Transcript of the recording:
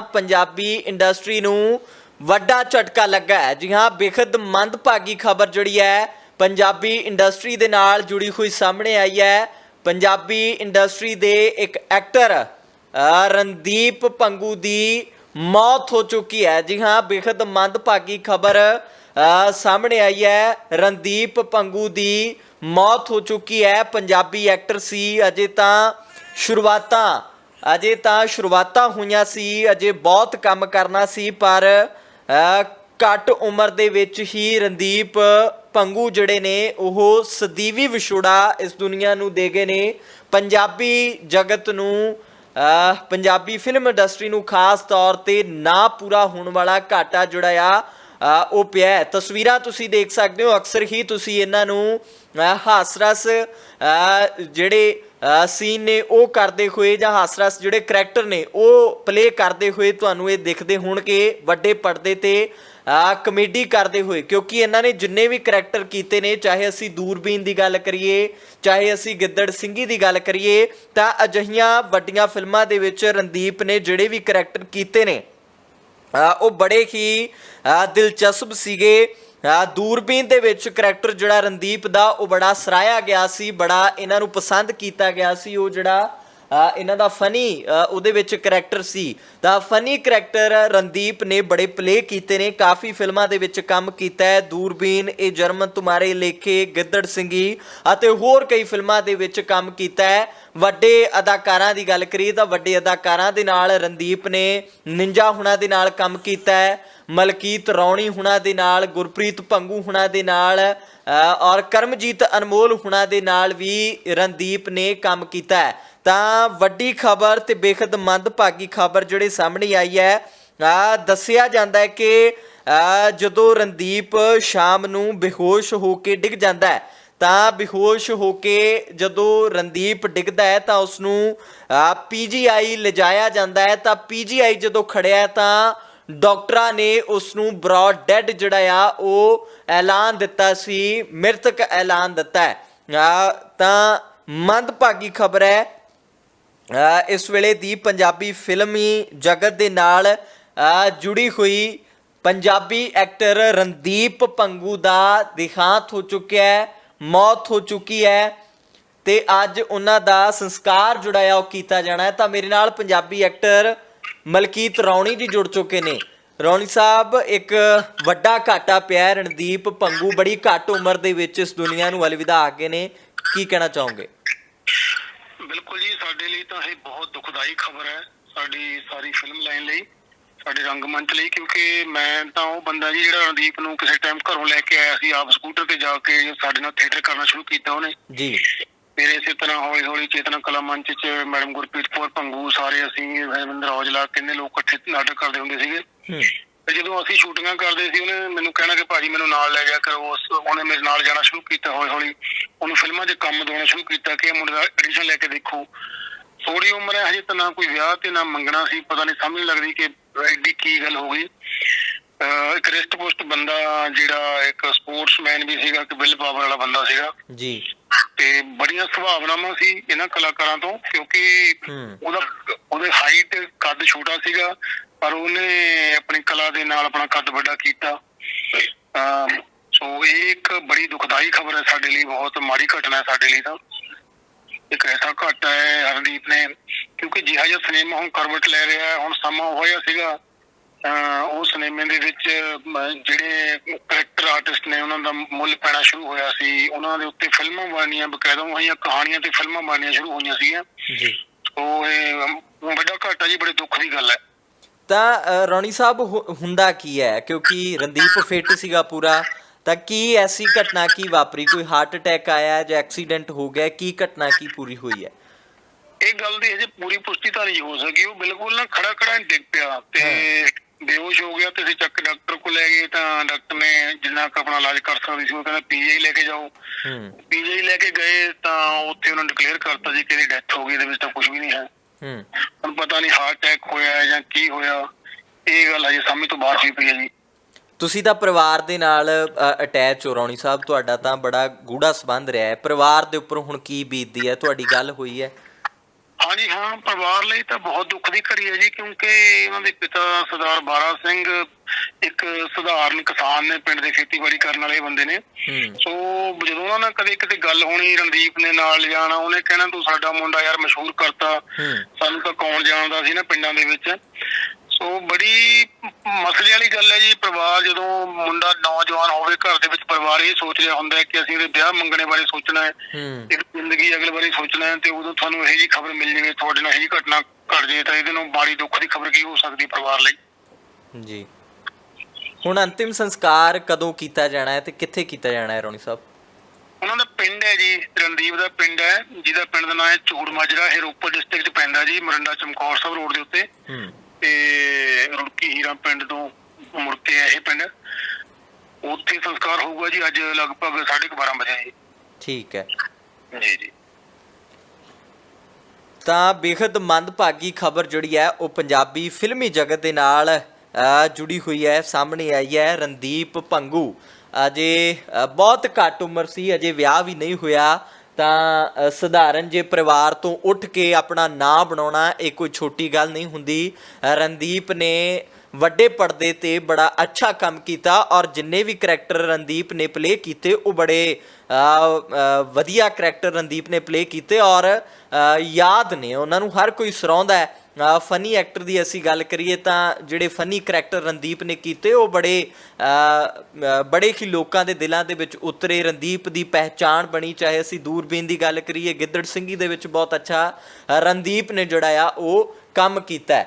Punjabi industry ਨੂੰ ਵੱਡਾ ਝਟਕਾ ਲੱਗਾ ਹੈ। ਜੀ ਹਾਂ ਬੇਖਦ ਮੰਦਭਾਗੀ ਖਬਰ ਜਿਹੜੀ ਹੈ ਪੰਜਾਬੀ ਇੰਡਸਟਰੀ ਦੇ ਨਾਲ ਜੁੜੀ ਹੋਈ ਸਾਹਮਣੇ ਆਈ ਹੈ। ਪੰਜਾਬੀ ਇੰਡਸਟਰੀ ਦੇ ਇੱਕ ਐਕਟਰ ਰਣਦੀਪ ਪੰਗੂ ਦੀ ਮੌਤ ਹੋ ਚੁੱਕੀ ਹੈ। ਜੀ ਹਾਂ ਬੇਖਦ ਮੰਦਭਾਗੀ ਖਬਰ ਅ, ਸਾਹਮਣੇ ਆਈ ਹੈ। ਰਣਦੀਪ ਪੰਗੂ ਦੀ ਮੌਤ ਹੋ ਚੁੱਕੀ ਹੈ। ਪੰਜਾਬੀ ਐਕਟਰ ਸੀ ਅਜੇ ਤਾਂ ਸ਼ੁਰੂਆਤਾਂ ਅਜੇ ਤਾਂ ਸ਼ੁਰੂਆਤਾਂ ਹੋਈਆਂ ਸੀ, ਅਜੇ ਬਹੁਤ ਕੰਮ ਕਰਨਾ ਸੀ, ਪਰ ਘੱਟ ਉਮਰ ਦੇ ਵਿੱਚ ਹੀ ਰਣਦੀਪ ਪੰਗੂ ਜਿਹੜੇ ਨੇ, ਉਹ ਸਦੀਵੀ ਵਿਛੋੜਾ ਇਸ ਦੁਨੀਆ ਨੂੰ ਦੇ ਗਏ ਨੇ। ਪੰਜਾਬੀ ਜਗਤ ਨੂੰ ਪੰਜਾਬੀ ਫਿਲਮ ਇੰਡਸਟਰੀ ਨੂੰ ਖਾਸ ਤੌਰ ਤੇ ਨਾ ਪੂਰਾ ਹੋਣ ਵਾਲਾ ਘਾਟਾ ਜਿਹੜਾ ਆ ਉਹ ਪਿਆ ਤਸਵੀਰਾਂ ਤੁਸੀਂ ਦੇਖ ਸਕਦੇ ਹੋ, ਅਕਸਰ ਹੀ ਤੁਸੀਂ ਇਹਨਾਂ ਨੂੰ ਹਾਸਰਸ ਜਿਹੜੇ ਸੀਨ ਨੇ ਉਹ ਕਰਦੇ ਹੋਏ ਜਾਂ ਹਾਸਰਸ ਜਿਹੜੇ ਕਰੈਕਟਰ ਨੇ, ਉਹ ਪਲੇ ਕਰਦੇ ਹੋਏ ਤੁਹਾਨੂੰ ਇਹ ਦਿਖਦੇ ਹੋਣਗੇ ਵੱਡੇ ਪਰਦੇ ਤੇ ਕਮੇਡੀ ਕਰਦੇ ਹੋਏ। ਕਿਉਂਕਿ ਇਹਨਾਂ ਨੇ ਜਿੰਨੇ ਵੀ ਕਰੈਕਟਰ ਕੀਤੇ ਨੇ, ਚਾਹੇ ਅਸੀਂ ਦੂਰਬੀਨ ਦੀ ਗੱਲ ਕਰੀਏ, ਚਾਹੇ ਅਸੀਂ ਗਿੱਦੜ ਸਿੰਘੀ ਦੀ ਗੱਲ ਕਰੀਏ, ਤਾਂ ਅਜਿਹੀਆਂ ਵੱਡੀਆਂ ਫਿਲਮਾਂ ਦੇ ਵਿੱਚ ਰਣਦੀਪ ਨੇ ਜਿਹੜੇ ਵੀ ਕਰੈਕਟਰ ਕੀਤੇ ਨੇ ਉਹ ਬੜੇ ਹੀ ਦਿਲਚਸਪ ਸੀਗੇ। ਅ, ਦੂਰਬੀਨ ਦੇ ਵਿੱਚ ਕਰੈਕਟਰ ਜਿਹੜਾ ਰਣਦੀਪ ਦਾ ਉਹ ਬੜਾ ਸਰਾਇਆ ਗਿਆ ਸੀ ਬੜਾ ਇਹਨਾਂ ਨੂੰ ਪਸੰਦ ਕੀਤਾ ਗਿਆ ਸੀ ਉਹ ਜਿਹੜਾ ਇਹਨਾਂ ਦਾ ਫਨੀ ਉਹਦੇ ਵਿੱਚ ਕਰੈਕਟਰ ਸੀ। ਤਾਂ ਫਨੀ ਕਰੈਕਟਰ ਰਣਦੀਪ ਨੇ ਬੜੇ ਪਲੇ ਕੀਤੇ ਨੇ ਕਾਫੀ ਫਿਲਮਾਂ ਦੇ ਵਿੱਚ ਕੰਮ ਕੀਤਾ ਹੈ ਦੂਰਬੀਨ ਇਹ ਜਰਮਨ ਤੁਮਾਰੇ ਲੇਖੇ ਗਿੱਦੜ ਸਿੰਘੀ ਅਤੇ ਹੋਰ ਕਈ ਫਿਲਮਾਂ ਦੇ ਵਿੱਚ ਕੰਮ ਕੀਤਾ ਹੈ। ਵੱਡੇ ਅਦਾਕਾਰਾਂ ਦੀ ਗੱਲ ਕਰੀਏ ਤਾਂ ਵੱਡੇ ਅਦਾਕਾਰਾਂ ਦੇ ਨਾਲ ਰਣਦੀਪ ਨੇ ਨਿੰਜਾ ਹੁਣਾਂ ਦੇ ਨਾਲ ਕੰਮ ਕੀਤਾ ਹੈ। ਮਲਕੀਤ ਰੌਣੀ ਹੁਣਾਂ ਦੇ ਨਾਲ, ਗੁਰਪ੍ਰੀਤ ਭੰਗੂ ਹੁਣਾਂ ਦੇ ਨਾਲ ਔਰ ਕਰਮਜੀਤ ਅਨਮੋਲ ਹੁਣਾਂ ਦੇ ਨਾਲ ਵੀ ਰਣਦੀਪ ਨੇ ਕੰਮ ਕੀਤਾ ਹੈ। ਤਾਂ ਵੱਡੀ ਖਬਰ ਤੇ ਬੇਖਦ ਮੰਦਭਾਗੀ ਖਬਰ ਜਿਹੜੇ ਸਾਹਮਣੇ ਆਈ ਹੈ ਆ ਦੱਸਿਆ ਜਾਂਦਾ ਹੈ ਕਿ ਜਦੋਂ ਰਣਦੀਪ ਸ਼ਾਮ ਨੂੰ ਬੇਹੋਸ਼ ਹੋ ਕੇ ਡਿੱਗ ਜਾਂਦਾ ਹੈ, ਤਾਂ ਬੇਹੋਸ਼ ਹੋ ਕੇ ਜਦੋਂ ਰਣਦੀਪ ਡਿੱਗਦਾ ਹੈ ਤਾਂ ਉਸ ਨੂੰ ਪੀਜੀਆਈ ਲਿਜਾਇਆ ਜਾਂਦਾ ਹੈ। ਤਾਂ ਪੀਜੀਆਈ ਜਦੋਂ ਖੜਿਆ ਤਾਂ ਡਾਕਟਰਾਂ ਨੇ ਉਸ ਨੂੰ ਬ੍ਰੌਡ ਡੈਡ ਜਿਹੜਾ ਆ, ਉਹ ਐਲਾਨ ਦਿੱਤਾ ਸੀ, ਮ੍ਰਿਤਕ ਐਲਾਨ ਦਿੱਤਾ ਹੈ। ਤਾਂ ਮੰਦਭਾਗੀ ਖਬਰ ਹੈ ਇਸ ਵੇਲੇ ਦੀ ਪੰਜਾਬੀ ਫਿਲਮੀ ਜਗਤ ਦੇ ਨਾਲ ਜੁੜੀ ਹੋਈ ਪੰਜਾਬੀ ਐਕਟਰ ਰਣਦੀਪ ਪੰਗੂ ਦਾ ਦੇਹਾਂਤ ਹੋ ਚੁੱਕਿਆ ਹੈ, ਮੌਤ ਹੋ ਚੁੱਕੀ ਹੈ ਤੇ ਅੱਜ ਉਹਨਾਂ ਦਾ ਸੰਸਕਾਰ ਜਿਹੜਾ ਆ, ਉਹ ਕੀਤਾ ਜਾਣਾ ਹੈ। ਤਾਂ ਮੇਰੇ ਨਾਲ ਪੰਜਾਬੀ ਐਕਟਰ ਮਲਕੀਤ ਰੌਣੀ ਜੀ ਜੁੜ ਚੁੱਕੇ ਨੇ। ਰੌਣੀ ਸਾਹਿਬ ਇੱਕ ਵੱਡਾ ਘਾਟਾ ਪਿਆ ਰਣਦੀਪ ਪੰਗੂ ਬੜੀ ਘੱਟ ਉਮਰ ਦੇ ਵਿੱਚ ਇਸ ਦੁਨੀਆ ਨੂੰ ਅਲਵਿਦਾ ਆ ਗਏ ਨੇ। ਕੀ ਕਹਿਣਾ ਚਾਹੋਗੇ? ਬਿਲਕੁਲ ਜੀ ਸਾਡੇ ਲਈ ਤਾਂ ਇਹ ਬਹੁਤ ਦੁਖਦਾਈ ਖਬਰ ਹੈ ਸਾਡੀ ਸਾਰੀ ਫਿਲਮ ਲਾਈਨ ਲਈ ਸਾਡੇ ਰੰਗਮੰਚ ਲਈ ਕਿਉਂਕਿ ਮੈਂ ਤਾਂ ਉਹ ਬੰਦਾ ਜੀ ਜਿਹੜਾ ਰਣਦੀਪ ਨੂੰ ਕਿਸੇ ਟਾਈਮ ਘਰੋਂ ਲੈ ਕੇ ਆਇਆ ਸੀ ਆਪ ਸਕੂਟਰ ਤੇ ਜਾ ਕੇ ਸਾਡੇ ਨਾਲ ਥੀਏਟਰ ਕਰਨਾ ਸ਼ੁਰੂ ਕੀਤਾ ਉਹਨੇ। ਜੀ। ਫਿਰ ਇਸੇ ਤਰ੍ਹਾਂ ਹੌਲੀ ਹੌਲੀ ਚੇਤਨਾ ਕਲਾ ਮੰਚ 'ਚ ਮੈਡਮ ਗੁਰਪ੍ਰੀਤ ਕੌਰ ਭੰਗੂ ਸਾਰੇ ਅਸੀਂ ਹਰਮਿੰਦਰ ਔਜਲਾ ਕਿੰਨੇ ਲੋਕ ਇਕੱਠੇ ਨਾਟਕ ਕਰਦੇ ਹੁੰਦੇ ਸੀਗੇ। ਤੇ ਜਦੋਂ ਅਸੀਂ ਸ਼ੂਟਿੰਗਾਂ ਕਰਦੇ ਸੀ ਉਹਨੇ ਮੈਨੂੰ ਕਹਿਣਾ ਕਿ ਭਾਜੀ ਮੈਨੂੰ ਨਾਲ ਲੈ ਜਾ ਕਰੋ। ਉਸ ਉਹਨੇ ਮੇਰੇ ਨਾਲ ਜਾਣਾ ਸ਼ੁਰੂ ਕੀਤਾ ਹੌਲੀ ਹੌਲੀ। ਉਹਨੂੰ ਫਿਲਮਾਂ 'ਚ ਕੰਮ ਦਿਵਾਉਣਾ ਸ਼ੁਰੂ ਕੀਤਾ ਕਿ ਮੁੰਡੇ ਦਾ ਐਡੀਸ਼ਨ ਲੈ ਕੇ ਦੇਖੋ। ਥੋੜੀ ਉਮਰ ਹੈ ਹਜੇ ਤਾਂ ਨਾ ਕੋਈ ਵਿਆਹ ਤੇ ਨਾ ਮੰਗਣਾ ਸੀ। ਪਤਾ ਨਹੀਂ ਸਮਝ ਨਹੀਂ ਲੱਗਦੀ ਕਿ ਐਡੀ ਕੀ ਗੱਲ ਹੋ ਗਈ। ਇੱਕ ਰਿਸਟ ਪੁਸ਼ਟ ਬੰਦਾ ਜਿਹੜਾ ਇੱਕ ਸਪੋਰਟਸਮੈਨ ਵੀ ਸੀਗਾ ਕਿ ਬਿੱਲ ਪਾਵਰ ਵਾਲਾ ਬੰਦਾ ਸੀਗਾ। ਜੀ। ਤੇ ਬੜੀਆਂ ਸੁਭਾਵਨਾਵਾਂ ਸੀ ਇਹਨਾਂ ਕਲਾਕਾਰਾਂ ਤੋਂ ਕਿਉਂਕਿ। ਉਹਦਾ ਉਹਦੇ ਹਾਈਟ ਕੱਦ ਛੋਟਾ ਸੀਗਾ ਪਰ ਉਹਨੇ ਆਪਣੀ ਕਲਾ ਦੇ ਨਾਲ ਆਪਣਾ ਕੱਦ ਵੱਡਾ ਕੀਤਾ। ਸੋ ਇਹ ਇੱਕ ਬੜੀ ਦੁਖਦਾਈ ਖਬਰ ਹੈ ਸਾਡੇ ਲਈ ਬਹੁਤ ਮਾੜੀ ਘਟਨਾ ਹੈ ਸਾਡੇ ਲਈ ਤਾਂ। ਇੱਕ ਐਸਾ ਘਾਟਾ ਹੈ ਹਰਦੀਪ ਨੇ ਕਿਉਂਕਿ ਜਿਹਾ ਜਿਹਾ ਸਿਨੇਮਾ ਹੁਣ ਕਰਵਟ ਲੈ ਰਿਹਾ ਹੈ ਹੁਣ ਸਮਾਂ ਹੋਇਆ ਸੀਗਾ। ਉਹ ਸਿਨੇਮੇ ਦੇ ਵਿੱਚ ਜਿਹੜੇ ਕਰੈਕਟਰ ਆਰਟਿਸਟ ਨੇ ਉਹਨਾਂ ਦਾ ਮੁੱਲ ਪੈਣਾ ਸ਼ੁਰੂ ਹੋਇਆ ਸੀ। ਉਹਨਾਂ ਦੇ ਉੱਤੇ ਫਿਲਮਾਂ ਬਣਨੀਆਂ ਬਕਾਇਦਾ ਹੋਈਆਂ ਕਹਾਣੀਆਂ ਤੇ ਫਿਲਮਾਂ ਬਣਨੀਆਂ ਸ਼ੁਰੂ ਹੋਈਆਂ ਸੀਗੀਆਂ। ਜੀ। ਉਹ ਇਹ ਵੱਡਾ ਘਾਟਾ ਜੀ ਬੜੇ ਦੁੱਖ ਦੀ ਗੱਲ ਹੈ। ਤਾਂ ਰੌਣੀ ਸਾਹਿਬ ਹੁੰਦਾ ਕੀ ਹੈ? ਕਿਉਂਕਿ ਰਣਦੀਪ ਫਿੱਟ ਸੀਗਾ ਪੂਰਾ ਤਾਂ ਕੀ ਐਸੀ ਘਟਨਾ ਕੀ ਵਾਪਰੀ? ਕੋਈ ਹਾਰਟ ਅਟੈਕ ਆਇਆ ਜਾਂ ਐਕਸੀਡੈਂਟ ਹੋ ਗਿਆ? ਕੀ ਘਟਨਾ ਕੀ ਪੂਰੀ ਹੋਈ ਹੈ? ਇਹ ਗੱਲ ਦੀ ਹਜੇ ਪੂਰੀ ਪੁਸ਼ਟੀ ਤਾਂ ਨਹੀਂ ਹੋ ਸਕੀ। ਉਹ ਬਿਲਕੁਲ ਨਾ ਖੜਾ ਖੜਾ ਡਿੱਗ ਪਿਆ। ਤੇ ਬੇਹੋਸ਼ ਹੋ ਗਿਆ ਤੇ ਅਸੀਂ ਚੱਕ ਡਾਕਟਰ ਕੋਲ ਲੈ ਗਏ ਤਾਂ ਡਾਕਟਰ ਨੇ ਜਿੰਨਾ ਕੁ ਆਪਣਾ ਇਲਾਜ ਕਰ ਸਕਦੀ ਸੀ ਉਹ ਕਹਿੰਦਾ ਪੀਜੀਆਈ ਲੈ ਕੇ ਜਾਓ। ਹੂੰ। ਪੀਜੀਆਈ ਲੈ ਕੇ ਗਏ ਤਾਂ ਉੱਥੇ ਉਹਨਾਂ ਨੇ ਡਿਕਲੇਅਰ ਕਰਤਾ ਜੀ ਕਿ ਇਹਦੀ ਡੈਥ ਹੋ ਗਈ ਇਹਦੇ ਵਿੱਚ ਤਾਂ ਕੁਝ ਵੀ ਨਹੀਂ ਹੈ। ਹੂੰ। ਹੁਣ ਪਤਾ ਨਹੀਂ ਹਾਰਟ ਅਟੈਕ ਹੋਇਆ ਹੈ ਜਾਂ ਕੀ ਹੋਇਆ ਇਹ ਗੱਲ ਹਜੇ ਸਮਝ ਤੋਂ ਬਾਹਰ ਹੋਈ ਪਈ ਹੈ ਜੀ। ਤੁਸੀਂ ਤਾਂ ਪਰਿਵਾਰ ਦੇ ਨਾਲ ਅਟੈਚ ਹੋ ਰੌਣੀ ਸਾਹਿਬ ਤੁਹਾਡਾ ਤਾਂ ਬੜਾ ਗੂੜਾ ਸੰਬੰਧ ਰਿਹਾ ਹੈ। ਪਰਿਵਾਰ ਦੇ ਉੱਪਰ ਹੁਣ ਕੀ ਬੀਤਦੀ ਹੈ ਤੁਹਾਡੀ ਗੱਲ ਹੋਈ ਹੈ। ਹਾਂਜੀ ਹਾਂ ਪਰਿਵਾਰ ਲਈ ਤਾਂ ਬਹੁਤ ਦੁੱਖ ਦੀ ਘੜੀ ਹੈ ਜੀ ਕਿਉਂਕਿ ਉਹਨਾਂ ਦੇ ਪਿਤਾ ਸਰਦਾਰ ਬਾਰਾ ਸਿੰਘ ਇੱਕ ਸਧਾਰਨ ਕਿਸਾਨ ਨੇ ਪਿੰਡ ਦੇ ਖੇਤੀਬਾੜੀ ਕਰਨ ਵਾਲੇ ਬੰਦੇ ਨੇ। ਸੋ ਜਦੋਂ ਉਹਨਾਂ ਨਾਲ ਕਦੇ ਕਿਤੇ ਗੱਲ ਹੋਣੀ ਰਣਦੀਪ ਨੇ ਨਾਲ ਜਾਣਾ ਉਹਨੇ ਕਹਿਣਾ ਤੂੰ ਸਾਡਾ ਮੁੰਡਾ ਯਾਰ ਮਸ਼ਹੂਰ ਕਰਤਾ। ਸਾਨੂੰ ਤਾਂ ਕੌਣ ਜਾਣਦਾ ਸੀ ਨਾ ਪਿੰਡਾਂ ਦੇ ਵਿੱਚ? ਸੋ ਬੜੀ ਮਸਲੇ ਵਾਲੀ ਗੱਲ ਹੈ ਜੀ ਪਰਿਵਾਰ ਜਦੋਂ ਮੁੰਡਾ ਨੌਜਵਾਨ ਹੋਵੇ ਘਰ ਦੇ ਵਿੱਚ ਪਰਿਵਾਰ ਇਹ ਸੋਚ ਰਿਹਾ ਹੁੰਦਾ ਹੈ ਕਿ ਅਸੀਂ ਇਹਦੇ ਵਿਆਹ ਮੰਗਣੇ ਬਾਰੇ ਸੋਚਣਾ ਹੈ ਇੱਕ ਜ਼ਿੰਦਗੀ ਅਗਲੇ ਬਾਰੇ ਸੋਚਣਾ ਹੈ ਤੇ ਉਦੋਂ ਤੁਹਾਨੂੰ ਇਹ ਜੀ ਖਬਰ ਮਿਲ ਜਾਵੇ ਤੁਹਾਡੇ ਨਾਲ ਇਹ ਜੀ ਘਟਨਾ ਘਟ ਜੇ ਤਾਂ ਇਹਦੇ ਨੂੰ ਬਾੜੀ ਦੁੱਖ ਦੀ ਖਬਰ ਕੀ ਹੋ ਸਕਦੀ ਪਰਿਵਾਰ ਲਈ? ਜੀ। ਹੁਣ ਅੰਤਿਮ ਸੰਸਕਾਰ ਕਦੋਂ ਕੀਤਾ ਜਾਣਾ ਹੈ ਤੇ ਕਿੱਥੇ ਕੀਤਾ ਜਾਣਾ ਹੈ ਰੋਣੀ ਸਾਹਿਬ? ਉਹਨਾਂ ਦਾ ਪਿੰਡ ਹੈ ਜੀ ਰਣਦੀਪ ਦਾ ਪਿੰਡ ਹੈ ਜਿਹਦਾ ਪਿੰਡ ਦਾ ਨਾਮ ਹੈ ਚੂੜ ਮਾਜਰਾ ਇਹ ਰੋਪੜ ਡਿਸਟ੍ਰਿਕਟ ਚ ਪੈਂਦਾ ਜੀ ਮਰੰਡਾ ਚਮਕੌਰ ਸਾਹਿਬ ਰੋਡ ਦੇ ਉੱਤੇ। ਹੂੰ। ਤੇ ਰੁੜਕੀ ਹੀਰਾ ਪਿੰਡ ਤੋਂ ਮੁੜ ਕੇ ਹੈ ਇਹ ਪਿੰਡ। ਉੱਥੇ ਸੰਸਕਾਰ ਹੋਊਗਾ ਜੀ ਅੱਜ ਲਗਭਗ 12:30 ਵਜੇ ਠੀਕ ਹੈ। ਜੀ ਜੀ। ਤਾਂ ਬੇहद ਮੰਦਭਾਗੀ ਖਬਰ ਜਿਹੜੀ ਹੈ ਉਹ ਪੰਜਾਬੀ ਫਿਲਮੀ ਜਗਤ ਦੇ ਨਾਲ ਜੁੜੀ ਹੋਈ ਹੈ ਸਾਹਮਣੇ ਆਈ ਹੈ ਰਣਦੀਪ ਭੰਗੂ। ਅਜੇ ਬਹੁਤ ਘੱਟ ਉਮਰ ਸੀ ਅਜੇ ਵਿਆਹ ਵੀ ਨਹੀਂ ਹੋਇਆ। ਤਾਂ ਸਧਾਰਨ ਜੇ ਪਰਿਵਾਰ ਤੋਂ ਉੱਠ ਕੇ ਆਪਣਾ ਨਾਂ ਬਣਾਉਣਾ ਇਹ ਕੋਈ ਛੋਟੀ ਗੱਲ ਨਹੀਂ ਹੁੰਦੀ। ਰਣਦੀਪ ਨੇ ਵੱਡੇ ਪਰਦੇ ਤੇ ਬੜਾ ਅੱਛਾ ਕੰਮ ਕੀਤਾ ਔਰ ਜਿੰਨੇ ਵੀ ਕਰੈਕਟਰ ਰਣਦੀਪ ਨੇ ਪਲੇ ਕੀਤੇ, ਉਹ ਬੜੇ ਵਧੀਆ ਕਰੈਕਟਰ ਰਣਦੀਪ ਨੇ ਪਲੇ ਕੀਤੇ ਔਰ ਯਾਦ ਨੇ। ਉਹਨਾਂ ਨੂੰ ਹਰ ਕੋਈ ਸਰਾਉਂਦਾ ਹੈ। ਫਨੀ ਐਕਟਰ ਦੀ ਅਸੀਂ ਗੱਲ ਕਰੀਏ ਤਾਂ ਜਿਹੜੇ ਫਨੀ ਕਰੈਕਟਰ ਰਣਦੀਪ ਨੇ ਕੀਤੇ, ਉਹ ਬੜੇ ਬੜੇ ਹੀ ਲੋਕਾਂ ਦੇ ਦਿਲਾਂ ਦੇ ਵਿੱਚ ਉਤਰੇ। ਰਣਦੀਪ ਦੀ ਪਹਿਚਾਣ ਬਣੀ, ਚਾਹੇ ਅਸੀਂ ਦੂਰਬੀਨ ਦੀ ਗੱਲ ਕਰੀਏ, ਗਿੱਦੜ ਸਿੰਘੀ ਦੇ ਵਿੱਚ ਬਹੁਤ ਅੱਛਾ ਰਣਦੀਪ ਨੇ ਜਿਹੜਾ ਆ, ਉਹ ਕੰਮ ਕੀਤਾ